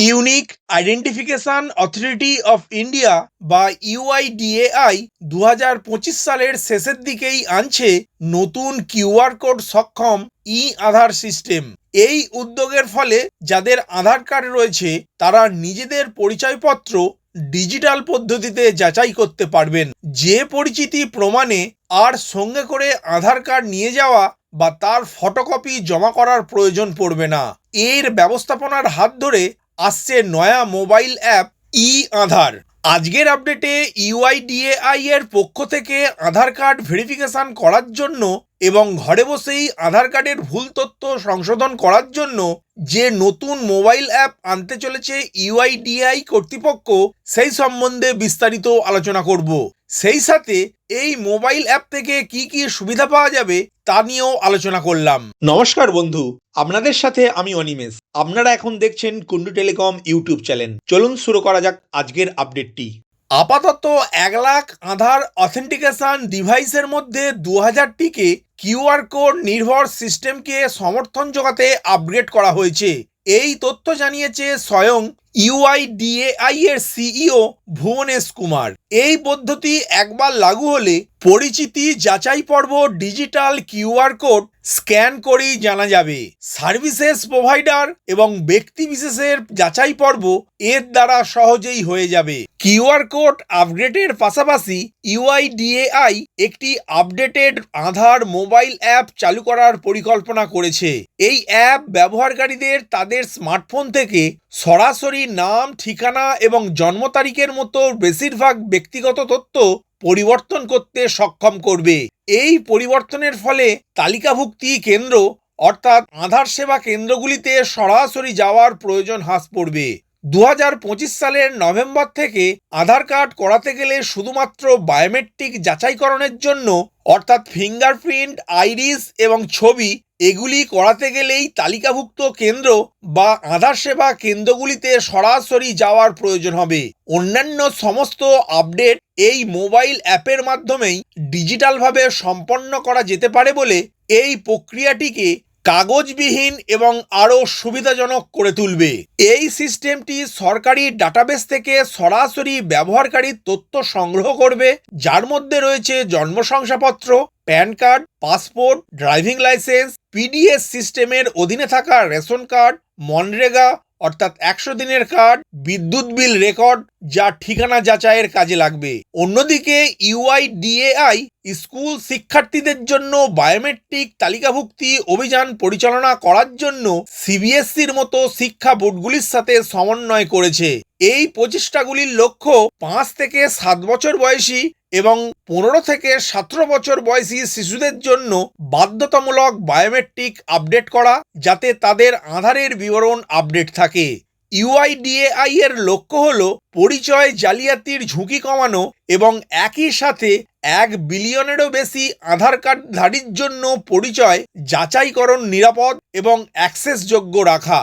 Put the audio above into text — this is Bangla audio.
Unique identification authority of India বা ইউআইডিএআই দু হাজার পঁচিশ সালের শেষের দিকেই আনছে নতুন কিউআর কোড সক্ষম ই আধার সিস্টেম। এই উদ্যোগের ফলে যাদের আধার কার্ড রয়েছে, তারা নিজেদের পরিচয়পত্র ডিজিটাল পদ্ধতিতে যাচাই করতে পারবেন। যে পরিচিতি প্রমাণে আর সঙ্গে করে আধার কার্ড নিয়ে যাওয়া বা তার ফটোকপি জমা করার প্রয়োজন পড়বে না। এর ব্যবস্থাপনার হাত ধরে আসছে নয়া মোবাইল অ্যাপ ই আধার আজকের আপডেটে ইউআইডিএআই এর পক্ষ থেকে আধার কার্ড ভেরিফিকেশন করার জন্য এবং ঘরে বসেই আধার কার্ডের ভুল তথ্য সংশোধন করার জন্য যে নতুন মোবাইল অ্যাপ আনতে চলেছে ইউআইডিআই কর্তৃপক্ষ, সেই সম্বন্ধে বিস্তারিত আলোচনা করব। সেই সাথে এই মোবাইল অ্যাপ থেকে কি কি সুবিধা পাওয়া যাবে তা নিয়েও আলোচনা করলাম। নমস্কার বন্ধু আপনাদের সাথে আমি অনিমেষ। আপনারা এখন দেখছেন কুন্ডু টেলিকম ইউটিউব চ্যানেল। চলুন শুরু করা যাক আজকের আপডেটটি। আপাতত এক লাখ আধার অথেন্টিকেশন ডিভাইসের মধ্যে দু হাজারটিকে কিউআর কোড নির্ভর সিস্টেমকে সমর্থন যোগাতে আপগ্রেড করা হয়েছে। এই তথ্য জানিয়েছে স্বয়ং ইউআইডিএআই এর সিইও ভুবনেশ কুমার। এই পদ্ধতি একবার লাগু হলে পরিচিতি যাচাই পর্ব, ডিজিটাল কিউআর কোড স্ক্যান করেই জানা যাবে। সার্ভিসেস প্রোভাইডার এবং ব্যক্তি বিশেষের যাচাই পর্ব এর দ্বারা সহজেই হয়ে যাবে। কিউআর কোড আপগ্রেডের পাশাপাশি ইউআইডিএআই একটি আপডেটেড আধার মোবাইল অ্যাপ চালু করার পরিকল্পনা করেছে। এই অ্যাপ ব্যবহারকারীদের তাদের স্মার্টফোন থেকে সরাসরি নাম, ঠিকানা এবং জন্ম তারিখের মতো বেশিরভাগ ব্যক্তিগত তথ্য পরিবর্তন করতে সক্ষম করবে। এই পরিবর্তনের ফলে তালিকাভুক্তি কেন্দ্র অর্থাৎ আধার সেবা কেন্দ্রগুলিতে সরাসরি যাওয়ার প্রয়োজন হ্রাস পড়বে। দু হাজার পঁচিশ সালের নভেম্বর থেকে আধার কার্ড করাতে গেলে শুধুমাত্র বায়োমেট্রিক যাচাইকরণের জন্য, অর্থাৎ ফিঙ্গারপ্রিন্ট, আইরিস এবং ছবি, এগুলি করাতে গেলেই তালিকাভুক্ত কেন্দ্র বা আধার সেবা কেন্দ্রগুলিতে সরাসরি যাওয়ার প্রয়োজন হবে। অন্যান্য সমস্ত আপডেট এই মোবাইল অ্যাপের মাধ্যমেই ডিজিটালভাবে সম্পন্ন করা যেতে পারে বলে এই প্রক্রিয়াটিকে কাগজবিহীন এবং আরও সুবিধাজনক করে তুলবে। এই সিস্টেমটি সরকারি ডাটাবেস থেকে সরাসরি ব্যবহারকারীর তথ্য সংগ্রহ করবে, যার মধ্যে রয়েছে জন্ম শংসাপত্র PAN card, passport, driving licence PDS সিস্টেমের অধীনে থাকা রেশন কার্ড, মনরেগা অর্থাৎ একশো দিনের কার্ড, বিদ্যুৎ বিল রেকর্ড, যা ঠিকানা যাচাইয়ের কাজে লাগবে। অন্যদিকে ইউআইডিএআই স্কুল শিক্ষার্থীদের জন্য বায়োমেট্রিক তালিকাভুক্তি অভিযান পরিচালনা করার জন্য সিবিএসসির মতো শিক্ষা বোর্ডগুলির সাথে সমন্বয় করেছে। এই প্রচেষ্টাগুলির লক্ষ্য পাঁচ থেকে সাত বছর বয়সী এবং পনেরো থেকে সতেরো বছর বয়সী শিশুদের জন্য বাধ্যতামূলক বায়োমেট্রিক আপডেট করা, যাতে তাদের আধারের বিবরণ আপডেট থাকে। ইউআইডিএআই এর লক্ষ্য হল পরিচয় জালিয়াতির ঝুঁকি কমানো এবং একই সাথে এক বিলিয়নেরও বেশি আধার কার্ডধারীর জন্য পরিচয় যাচাইকরণ নিরাপদ এবং অ্যাক্সেসযোগ্য রাখা।